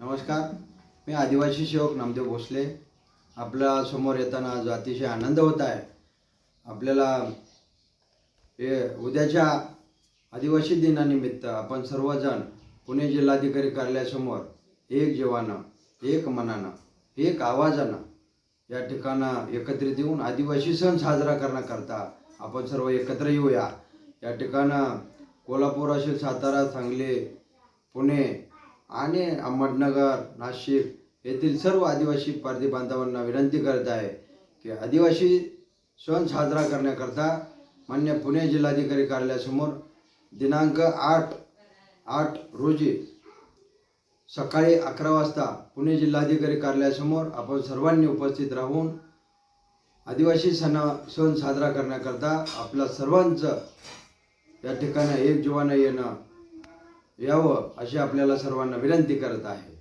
नमस्कार मी आदिवासी सेवक नामदेव भोसले. आपल्यासमोर येताना आज अतिशय आनंद होत आहे. आपल्याला हे उद्याच्या आदिवासी दिनानिमित्त आपण सर्वजण पुणे जिल्हाधिकारी कार्यालयासमोर एक जीवानं एक मनानं एक आवाजानं या ठिकाणं एकत्रित येऊन आदिवासी सण साजरा करण्याकरता आपण सर्व एकत्र येऊया. या ठिकाणं कोल्हापूर असेल सातारा सांगली पुणे आणि अहमदनगर नाशिक येथील सर्व आदिवासी पारधी बांधवांना विनंती करत आहे की आदिवासी सण साजरा करण्याकरता मान्य पुणे जिल्हाधिकारी कार्यालयासमोर दिनांक आठ आठ रोजी सकाळी अकरा वाजता पुणे जिल्हाधिकारी कार्यालयासमोर आपण सर्वांनी उपस्थित राहून आदिवासी सण सण साजरा करण्याकरता आपला सर्वांचं या ठिकाणी एक जीवानं येणं यावं अशी आपल्याला सर्वांना विनंती करत आहे.